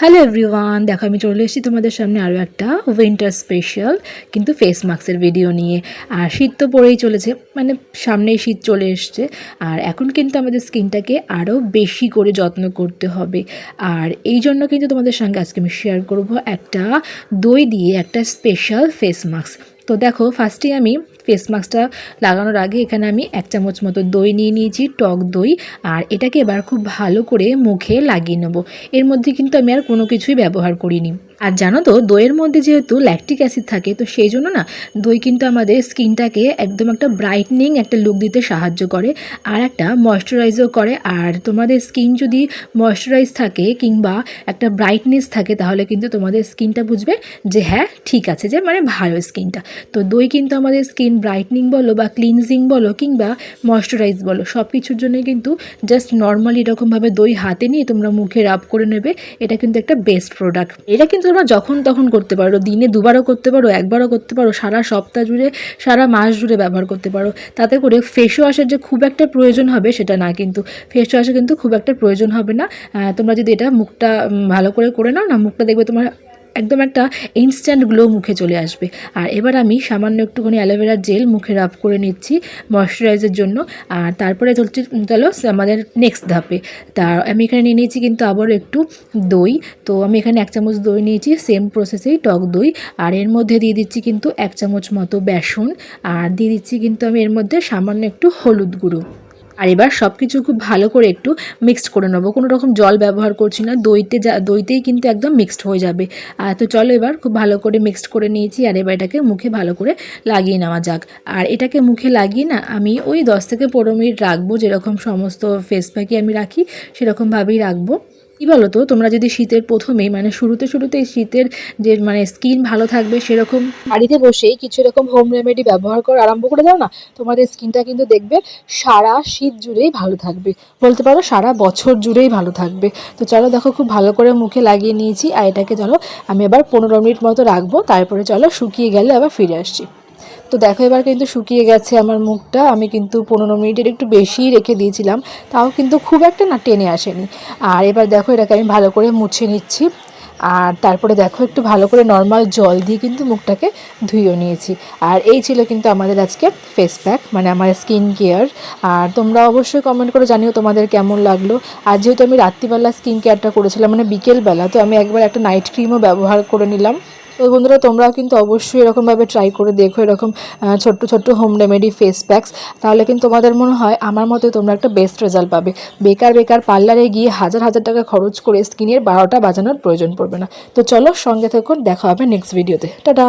Hello everyone দেখো, আমি চলে এসেছি তোমাদের সামনে আরও একটা উইন্টার স্পেশাল কিন্তু ফেস মাস্কের ভিডিও নিয়ে। আর শীত তো পড়েই চলেছে মানে সামনেই শীত চলে এসছে। আর এখন কিন্তু আমাদের স্কিনটাকে আরও বেশি করে যত্ন করতে হবে। আর এই জন্য কিন্তু তোমাদের সঙ্গে আজকে আমি শেয়ার করব একটা দই দিয়ে একটা স্পেশাল ফেস মাস্ক তো দেখো ফার্স্টেই আমি ফেস মাস্কটা লাগানোর আগে এখানে আমি এক চামচ মতো দই নিয়ে নিয়েছি, টক দই। আর এটাকে এবার খুব ভালো করে মুখে লাগিয়ে নেব। এর মধ্যে কিন্তু আমি আর কোনো কিছুই ব্যবহার করিনি। আর জানো তো, দইয়ের মধ্যে যেহেতু ল্যাকটিক অ্যাসিড থাকে, তো সেই জন্য না, দই কিন্তু আমাদের স্কিনটাকে একদম একটা ব্রাইটনিং একটা লুক দিতে সাহায্য করে আর একটা ময়শ্চারাইজও করে। আর তোমাদের স্কিন যদি ময়শ্চারাইজ থাকে কিংবা একটা ব্রাইটনেস থাকে, তাহলে কিন্তু তোমাদের স্কিনটা বুঝবে যে হ্যাঁ ঠিক আছে, যে মানে ভালো স্কিনটা তো দই কিন্তু আমাদের স্কিন ব্রাইটনিং বলো বা ক্লিনজিং বলো কিংবা ময়শ্চারাইজ বলো সব কিছুর জন্যই কিন্তু জাস্ট নর্মালি এরকমভাবে দই হাতে নিয়ে তোমরা মুখে রাব করে নেবে, এটা কিন্তু একটা বেস্ট প্রোডাক্ট এটা কিন্তু তোমরা যখন তখন করতে পারো, দিনে দুবারও করতে পারো, একবারও করতে পারো, সারা সপ্তাহ জুড়ে, সারা মাস জুড়ে ব্যবহার করতে পারো। তাতে করে ফেস ওয়াশের যে খুব একটা প্রয়োজন হবে সেটা না কিন্তু ফেস ওয়াশে কিন্তু খুব একটা প্রয়োজন হবে না। তোমরা যদি এটা মুখটা ভালো করে করে নাও, না মুখটা দেখবে তোমার একদম একটা ইনস্ট্যান্ট গ্লো মুখে চলে আসবে। আর এবার আমি সামান্য একটুখানি অ্যালোভেরা জেল মুখে রাব করে নিচ্ছি ময়শ্চারাইজের জন্য। আর তারপরে চলছে চলো আমাদের নেক্সট ধাপে। তা আমি এখানে নিয়ে নিয়েছি কিন্তু আবারও একটু দই। তো আমি এখানে এক চামচ দই নিয়েছি সেম প্রসেসেই টক দই। আর এর মধ্যে দিয়ে দিচ্ছি কিন্তু এক চামচ মতো বেসন। আর দিয়ে দিচ্ছি কিন্তু আমি এর মধ্যে সামান্য একটু হলুদ গুঁড়ো। আর এবার সব কিছু খুব ভালো করে একটু মিক্সড করে নেব। কোনো রকম জল ব্যবহার করছি না, দইতে যা, দইতেই কিন্তু একদম মিক্সড হয়ে যাবে। আর তো চলো এবার খুব ভালো করে মিক্সড করে নিয়েছি আর এবার এটাকে মুখে ভালো করে লাগিয়ে নেওয়া যাক। আর এটাকে মুখে লাগিয়ে না, আমি ওই দশ থেকে পনেরো মিনিট রাখব, যেরকম সমস্ত ফেস প্যাকে আমি রাখি, সেরকমভাবেই রাখব। কী বলো তোমরা যদি শীতের প্রথমেই মানে শুরুতে শুরুতেই শীতের যে মানে স্কিন ভালো থাকবে সেরকম বাড়িতে বসেই কিছু এরকম হোম রেমেডি ব্যবহার করা আরম্ভ করে দাও না, তোমাদের স্কিনটা কিন্তু দেখবে সারা শীত জুড়েই ভালো থাকবে। বলতে পারো সারা বছর জুড়েই ভালো থাকবে। তো চলো দেখো খুব ভালো করে মুখে লাগিয়ে নিয়েছি, আর এটাকে চলো আমি আবার পনেরো মিনিট মতো রাখব, তারপরে চলো শুকিয়ে গেলে আবার ফিরে আসছি। তো দেখো, এবার কিন্তু শুকিয়ে গেছে আমার মুখটা। আমি কিন্তু পনেরো মিনিটের একটু বেশিই রেখে দিয়েছিলাম। তাও কিন্তু খুব একটা না, টেনে আসেনি। আর এবার দেখো, এটাকে আমি ভালো করে মুছে নিচ্ছি। আর তারপরে দেখো, একটু ভালো করে নর্মাল জল দিয়ে কিন্তু মুখটাকে ধুয়েও নিয়েছি। আর এই ছিল কিন্তু আমাদের আজকে ফেস প্যাক মানে আমার স্কিন কেয়ার আর তোমরা অবশ্যই কমেন্ট করে জানিও তোমাদের কেমন লাগল। আর যেহেতু আমি রাত্রিবেলা স্কিন কেয়ারটা করেছিলাম মানে বিকেলবেলা, তো আমি একবার একটা নাইট ক্রিমও ব্যবহার করে নিলাম। তো বন্ধুরা তোমরাও কিন্তু অবশ্যই এরকমভাবে ট্রাই করে দেখো এরকম ছোট্ট ছোট্ট হোম রেমেডি ফেস প্যাকস তাহলে কিন্তু তোমাদের মনে হয় আমার মতে তোমরা একটা বেস্ট রেজাল্ট পাবে। বেকার বেকার পার্লারে গিয়ে হাজার হাজার টাকা খরচ করে স্কিনের বারোটা বাজানোর প্রয়োজন পড়বে না। তো চলো সঙ্গে থাকুন দেখা হবে নেক্সট ভিডিওতে টাটা!